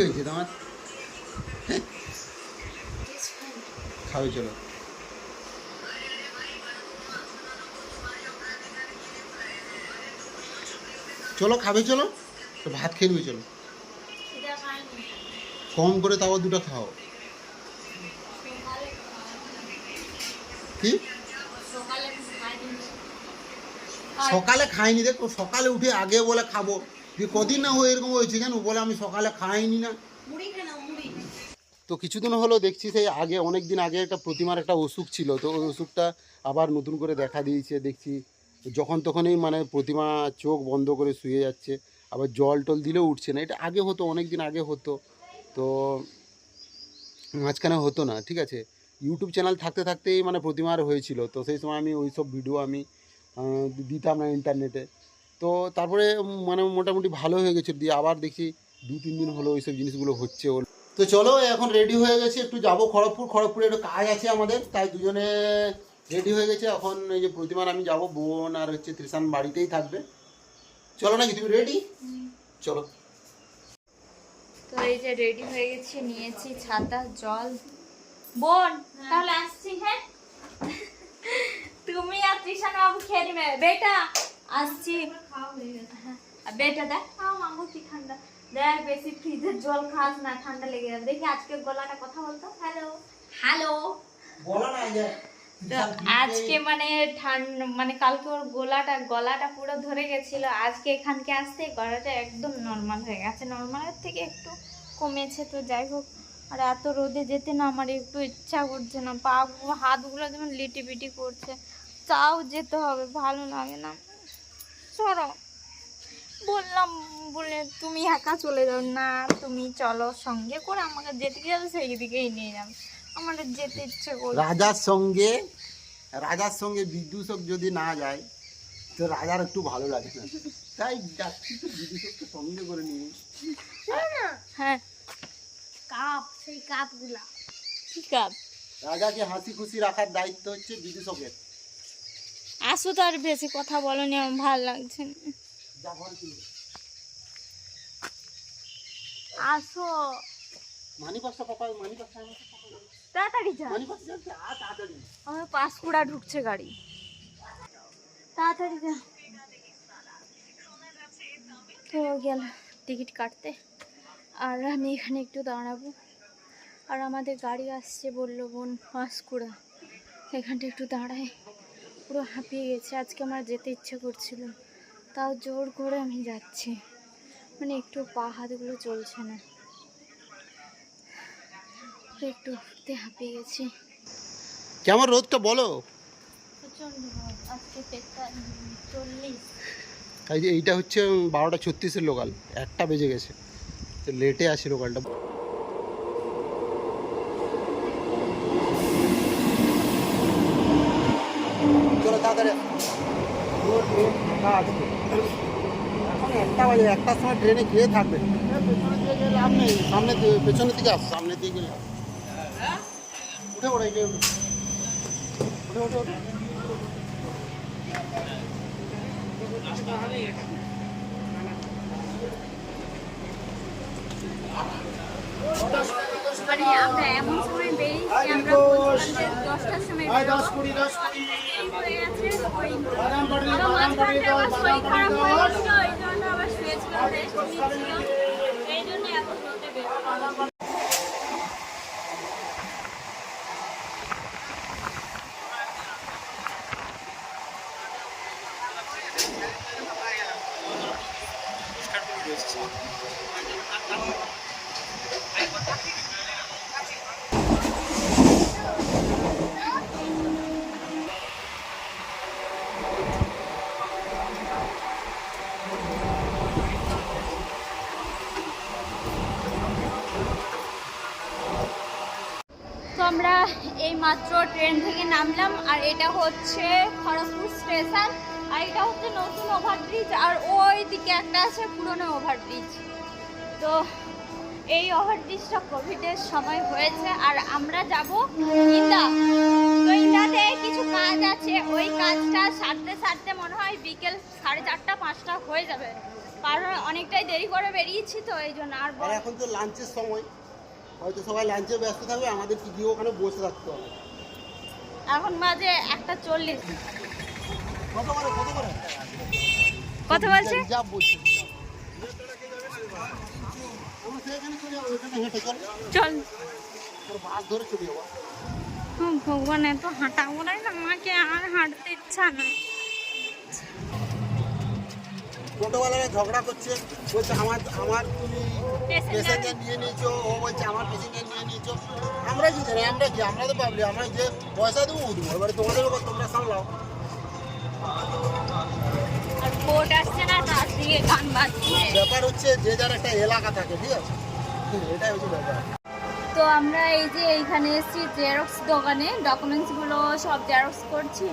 হয়েছে তোমার? হ্যাঁ? খাবে চলো। চলো, খাবে, চলো। ভাত খেয়ে নিবে, চলো। কম করে তাও দুটো খাও। কি? সকালে খাইনি, দেখো, সকালে উঠে আগে বলে খাব। যে কদিন না হয়ে এরকম হয়েছে জানো? বলে আমি সকালে খাইনি না। মুড়ি খেলাম মুড়ি। তো কিছুদিন হলো দেখছি সেই আগে অনেক দিন আগে একটা প্রতিমার একটা অসুখ ছিল তো ওই অসুখটা আবার নতুন করে দেখা দিয়েছে দেখছি যখন তখনই মানে প্রতিমা চোখ বন্ধ করে শুয়ে যাচ্ছে আবার জল টল দিলেও উঠছে না। এটা আগে হতো অনেক দিন আগে হতো। তো মাঝখানে হতো না ঠিক আছে? ইউটিউব চ্যানেল থাকতে থাকতেই মানে প্রতিমার হয়েছিল তো সেই সময় আমি ওই সব ভিডিও আমি দিতাম না ইন্টারনেটে তো তারপরে মানে মোটামুটি ভালো হয়ে গেছে। দিয়ে আবার দেখি দু, তিন দিন হলো ওই সব জিনিসগুলো হচ্ছে ওর। তো চলো, এখন রেডি হয়ে গেছে। একটু যাব খড়গপুর। খড়গপুরে একটু কাজ আছে আমাদের, তাই দুজনে রেডি হয়ে গেছে। এখন এই যে প্রতিমার আমি যাব, বোন আর হচ্ছে ত্রিশান বাড়িতেই থাকবে। চলো নাকি, তুমি রেডি চলো। তো এই যে রেডি হয়ে গেছি, নিয়েছি ছাতা, জল। বোন, তাহলে আসছি হ্যাঁ? তুমি আর তৃষা বাবু খেয়ে বেটা আসছি। হ্যাঁ, বেটা দেখ। খাও মাগো কি ঠান্ডা। দেখ বেশি ফ্রিজের জল খাস না ঠান্ডা লেগে যাবে। দেখি আজকে গলাটা কথা বলতো। হ্যালো। হ্যালো। বলো না আজকে মানে ঠান্ডা মানে কালকে ওর গলাটা গলাটা পুরো ধরে গেছিল। আজকে এখানকে আসতে গলাটা একদম নর্মাল হয়ে গেছে। নর্মালের থেকে একটু কমেছে তো যাই হোক। আর এত রোদে যেতে না আমার একটু ইচ্ছা করছে না। পা হাতগুলো যেমন লিটি পিটি করছে তাও যেতে হবে। ভালো লাগে না। সরো। বললাম বলে তুমি একা চলে যাও না তুমি চলো সঙ্গে করে আমাকে যেদিকে যাবে সেই দিকেই নিয়ে যাবে। আমার যেতে ইচ্ছে করছে রাজার সঙ্গে রাজার সঙ্গে বিদূষক যদি না যায় তো রাজার একটু ভালো লাগে না। তাই যাচ্ছি তো বিদূষককে সঙ্গে করে নিয়ে। হ্যাঁ। কাপ সেই কাপগুলা। কি কাপ? রাজাকে হাসি খুশি রাখার দায়িত্ব হচ্ছে বিদূষকের। আসো তো আর বেশি কথা বলনি, আমার ভালো লাগছে না। আসো। বলো। তাড়াতাড়ি যা। আমার পাঁশকুড়া ঢুকছে গাড়ি। তাড়াতাড়ি যা। তো গেল টিকিট কাটতে। আর আমি এখানে একটু দাঁড়াবো। আর আমাদের গাড়ি আসছে বলল বোন পাঁশকুড়া এখানটা একটু দাঁড়ায়। পুরো হাঁপিয়ে গেছে। আজকে আমার যেতে ইচ্ছে করছিল। তাও জোর করে আমি যাচ্ছি। মানে একটু পা হাতগুলো চলছে না। একটু উঠতে হাঁপিয়ে গেছি। কেমন বলো? প্রচণ্ড রোদ। আজকে তেতাল্লিশ চল্লিশ। তাই যে এইটা হচ্ছে বারোটা ছত্রিশের লোকাল একটা বেজে গেছে। তো লেটে আছে লোকালটা পুরো আছে এখন একটা বাজে একটার সময় ট্রেনে গিয়ে থাকবে। পেছনের দিকে গেলে লাভ নেই সামনে দিয়ে- পেছনের দিকে আস সামনের দিকে গেলে। উঠে পড়ে উঠে। উঠে উঠে উঠে। আমরা এমন সময় বেরিয়েছি আমরা দশটার সময় বেরোবো। দেরি হয়ে গেছে, ওই আরও মাঝখানটায় আবার শরীর খারাপ হয়ে গেছিল, ওই জন্য আবার শুয়েছিলাম, rest নিচ্ছিলাম। এই মাত্র ট্রেন থেকে নামলাম আর এটা হচ্ছে খড়গপুর স্টেশন আর এটা হচ্ছে নতুন ওভারব্রিজ আর ওই দিকে একটা আছে পুরনো ওভারব্রিজ। তো এই ওভারব্রিজটা কোভিডের সময় হয়েছে আর আমরা যাব ইন্দা তো ইন্দাতে কিছু কাজ আছে ওই কাজটা সারতে সারতে মনে হয় বিকেল সাড়ে চারটা পাঁচটা হয়ে যাবে। কারণ অনেকটাই দেরি করে বেরিয়েছি তো এই জন্য আর আর এখন তো লাঞ্চের সময়। হয়তো সবাই লাঞ্চে ব্যস্ত থাকবে আমাদের কি গিয়ে ওখানে বসে থাকতে হবে। এখন বাজে একটা চল্লিশ। কত করে কত করে? কত বলছে? রিজার্ভ বলছে চলে ভগবান এত হাঁটা গোড়াই না আমাকে আর হাঁটতে ইচ্ছা নেই। টোটোওয়ালারা ঝগড়া করছে বলছে আমার আমার তুমি Passenger- নিয়ে নিয়েছো ও বলছে আমার প্যাসেঞ্জার নিয়ে নিয়েছো। আমরা কি জানি আমরা কি? আমরা তো পাবলি আমরা যে পয়সা দেবো দেবো। এবারে তোমাদের উপর তোমরা সামলাও। ব্যাপার হচ্ছে যে যার একটা এলাকা থাকে ঠিক আছে? এটাই হচ্ছে ব্যাপার। তো আমরা এই যে এইখানে এসেছি জেরক্স দোকানে। ডকুমেন্টসগুলো সব জেরক্স করছি।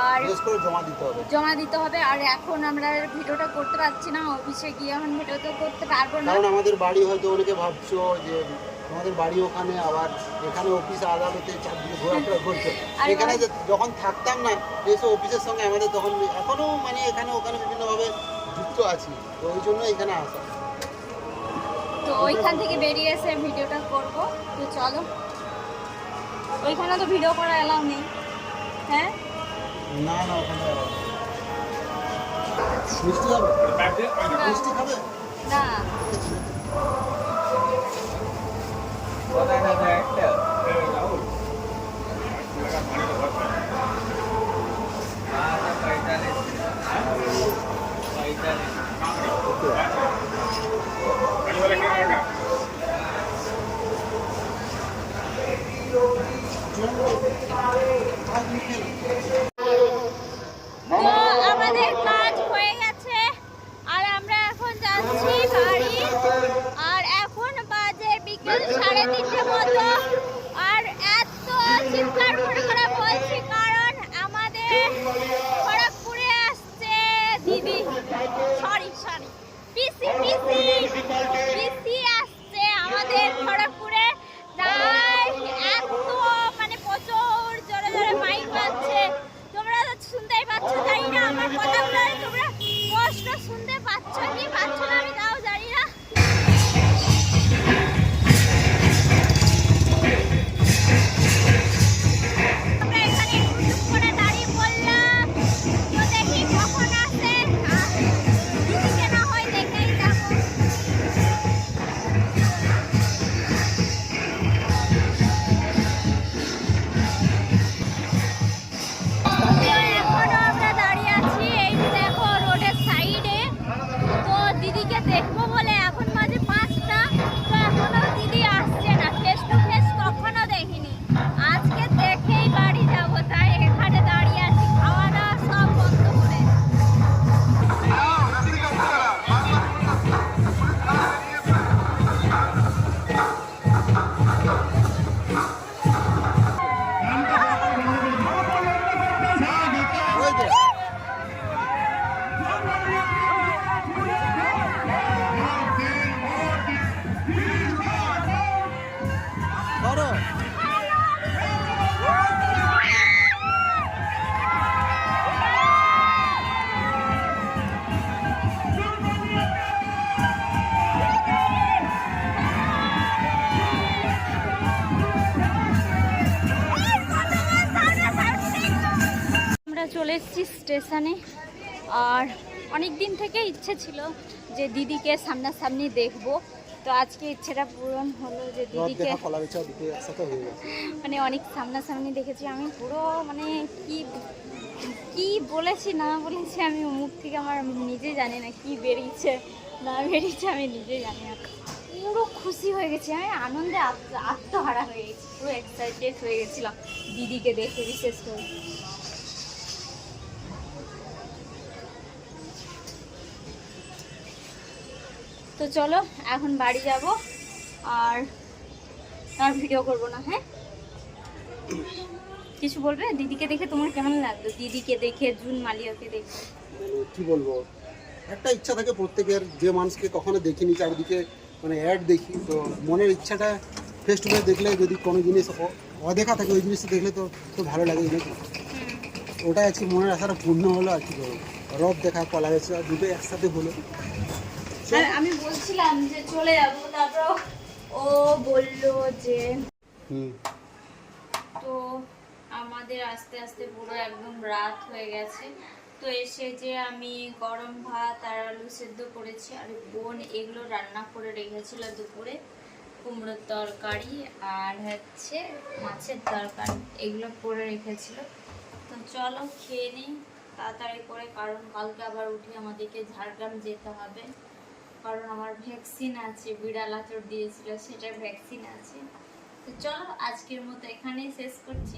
আর জমা দিতে হবে। জমা দিতে হবে। আর এখন আমরা ভিডিওটা করতে পারছি না। অফিসে গিয়ে এখন ভিডিও তো করতে পারব না। কারণ আমাদের বাড়ি হয়তো অনেকে ভাবছ যে আমাদের বাড়ি ওখানে আবার এখানে অফিস আদালতে চারদিকে ঘোরাফেরা করছে। এখানে যখন থাকতাম না এইসব অফিসের সঙ্গে আমাদের তখন এখনও মানে এখানে ওখানে বিভিন্নভাবে যুক্ত আছি। তো ওই জন্য এখানে আসা। তো ওইখান থেকে বেরিয়ে এসে ভিডিওটা করব। তো চলো। ওইখানে তো ভিডিও করা এলাও নেই। হ্যাঁ? না না ওখানে না। চলে এসেছি স্টেশনে। আর অনেক দিন থেকে ইচ্ছে ছিল যে দিদিকে সামনাসামনি দেখব। তো আজকে ইচ্ছেটা পূরণ হলো যে দিদিকে মানে অনেক সামনাসামনি দেখেছি। আমি পুরো মানে কি কি বলেছি না বলেছি আমি মুখ থেকে আমার নিজে জানি না কি বেরিয়েছে না বেরিয়েছে আমি নিজে জানি না। পুরো খুশি হয়ে গেছি। আমি আনন্দে আত্ম- আত্মহারা হয়ে গেছি। পুরো এক্সাইটেড হয়ে গেছিলাম দিদিকে দেখে বিশেষ করে। তো চলো এখন বাড়ি যাব। আর আর ভিডিও করব না হ্যাঁ? কিছু বলবে? দিদিকে দেখে তোমার কেমন লাগল? দিদিকে দেখে জুন মালিয়াকে দেখে। মানে কি বলব? একটা ইচ্ছা থাকে প্রত্যেকের যে মানুষকে কখনো দেখিনি চারিদিকে মানে অ্যাড দেখি তো মনের ইচ্ছাটা ফেস টু ফেস দেখলে যদি কোনো জিনিস অদেখা থাকে ওই জিনিসটা দেখলে তো তো ভালো লাগে নাকি? ওটা আজকে মনের আশাটা পূর্ণ হলো আর কি করব রথ দেখা কলা বেচা দুটো একসাথে হলো। আমি বলছিলাম যে চলে যাব তারপর ও বলল যে তো আমাদের আস্তে আস্তে পুরো একদম রাত হয়ে গেছে। তো এসে যে আমি গরম ভাত আর আলু সেদ্ধ করেছি আর বোন এগুলো রান্না করে রেখেছিল দুপুরে। কুমড়োর তরকারি আর হচ্ছে মাছের তরকারি এগুলো করে রেখেছিল। তো চলো খেয়ে নিই তাড়াতাড়ি করে কারণ কালকে আবার উঠে আমাদেরকে ঝাড়গ্রাম যেতে হবে। কারণ আমার ভ্যাকসিন আছে, বিড়াল আচর দিয়েছিল, সেটার ভ্যাকসিন আছে। তো চলো আজকের মতো এখানেই শেষ করছি।